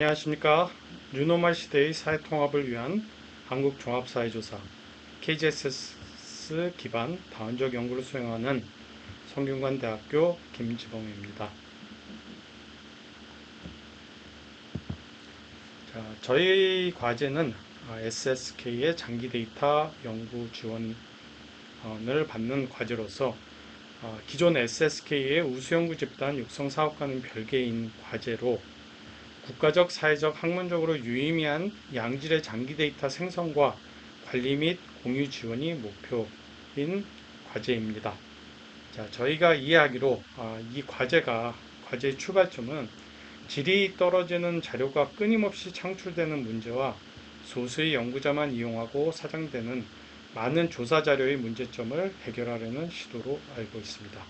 안녕하십니까. 뉴노멀 시대의 사회통합을 위한 한국종합사회조사 KGSS 기반 다원적 연구를 수행하는 성균관대학교 김지봉입니다. 자, 저희 과제는 SSK의 장기 데이터 연구 지원을 받는 과제로서 어, 기존 SSK의 우수연구 집단 육성 사업과는 별개인 과제로 국가적, 사회적, 학문적으로 유의미한 양질의 장기 데이터 생성과 관리 및 공유 지원이 목표인 과제입니다. 자, 저희가 이해하기로 아, 이 과제가 과제의 출발점은 질이 떨어지는 자료가 끊임없이 창출되는 문제와 소수의 연구자만 이용하고 사장되는 많은 조사 자료의 문제점을 해결하려는 시도로 알고 있습니다.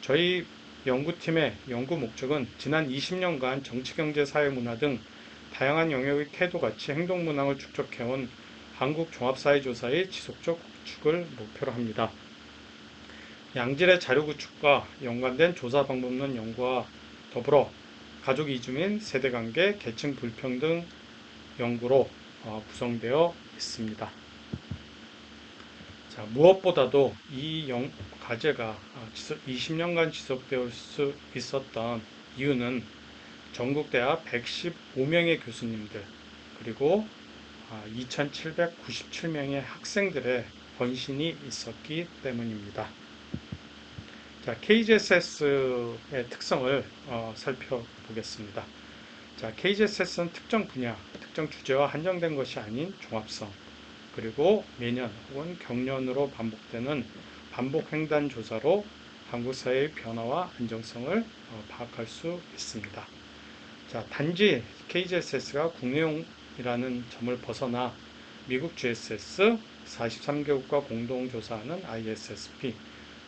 저희 연구팀의 연구 목적은 지난 20년간 정치, 경제, 사회, 문화 등 다양한 영역의 태도, 가치, 행동 문항을 축적해온 한국 종합사회조사의 지속적 구축을 목표로 합니다. 양질의 자료 구축과 연관된 조사 방법론 연구와 더불어 가족 이주민, 세대관계, 계층 불평등 연구로 어, 구성되어 있습니다. 자, 무엇보다도 이 영, 과제가 20년간 아, 지속되어 수 있었던 이유는 전국 대학 115명의 교수님들 그리고 2,797명의 아, 학생들의 헌신이 있었기 때문입니다. 자, KGSS의 특성을 어, 살펴보겠습니다. 자, KGSS는 특정 분야, 특정 주제와 한정된 것이 아닌 종합성, 그리고 매년 혹은 경년으로 반복되는 반복 횡단 조사로 한국 사회의 변화와 안정성을 어, 파악할 수 있습니다. 자, 단지 KGSS가 국내용이라는 점을 벗어나 미국 GSS 43개국과 공동조사하는 ISSP,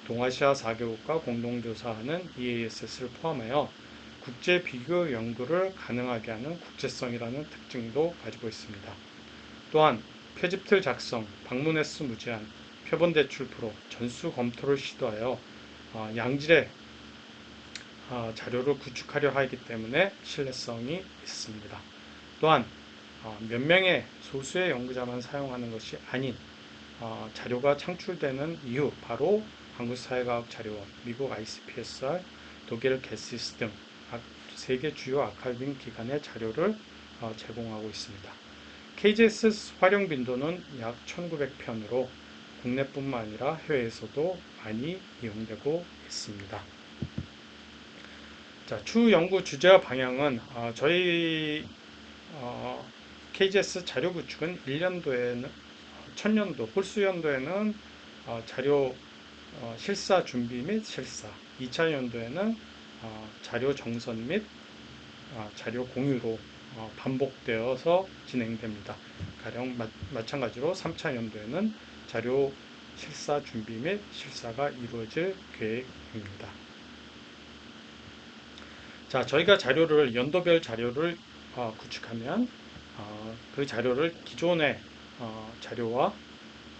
동아시아 4개국과 공동조사하는 EASS를 포함하여 국제 비교 연구를 가능하게 하는 국제성이라는 특징도 가지고 있습니다. 또한 표집틀 작성, 방문 횟수 무제한, 표본 대출 프로, 전수 검토를 시도하여 어, 양질의 어, 자료를 구축하려 하기 때문에 신뢰성이 있습니다. 또한 어, 몇 명의 소수의 연구자만 사용하는 것이 아닌 자료가 창출되는 이유 바로 한국사회과학자료원, 미국 ICPSR, 독일 게시스 등 세계 주요 아카이빙 기관의 자료를 제공하고 있습니다. KGS 활용 빈도는 약 1900편으로 국내뿐만 아니라 해외에서도 많이 이용되고 있습니다. 자, 추 연구 주제와 방향은 어, 저희 어, KGS 자료 구축은 1년도에는 천년도 홀수연도에는 어, 자료 어, 실사 준비 및 실사 2차 연도에는 어, 자료 정선 및 어, 자료 공유로 어, 반복되어서 진행됩니다. 가령 마, 마찬가지로 3차 연도에는 자료 실사 준비 및 실사가 이루어질 계획입니다. 자, 저희가 자료를 연도별 자료를 어, 구축하면 어, 그 자료를 기존의 어, 자료와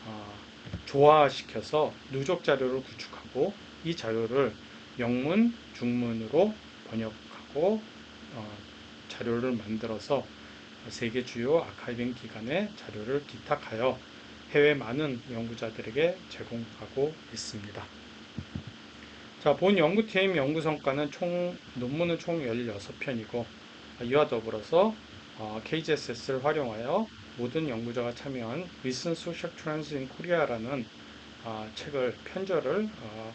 어, 조화시켜서 누적 자료를 구축하고 이 자료를 영문, 중문으로 번역하고 어, 자료를 만들어서 세계 주요 아카이빙 기관에 자료를 기탁하여 해외 많은 연구자들에게 제공하고 있습니다. 자, 본 연구팀 연구 성과는 총 논문은 총 16편이고 이와 더불어서 어, KGSS를 활용하여 모든 연구자가 참여한 Recent Social Trends in Korea라는 어, 책을 편저를 어,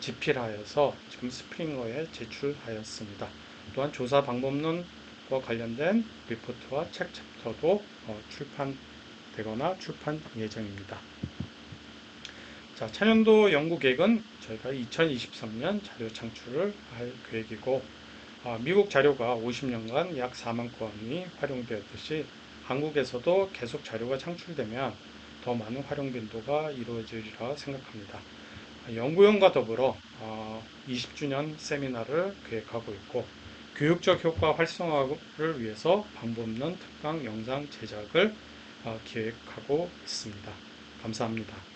집필하여서 지금 스프링어에 제출하였습니다. 또한 조사 방법론 과 관련된 리포트와 책 챕터도 어, 출판되거나 출판 예정입니다. 자, 차년도 연구 계획은 저희가 2023년 자료 창출을 할 계획이고 아, 미국 자료가 50년간 약 4만 건이 활용되었듯이 한국에서도 계속 자료가 창출되면 더 많은 활용 빈도가 이루어지리라 생각합니다. 연구원과 더불어 어, 20주년 세미나를 계획하고 있고 교육적 효과 활성화를 위해서 방법론 특강 영상 제작을 어, 기획하고 있습니다. 감사합니다.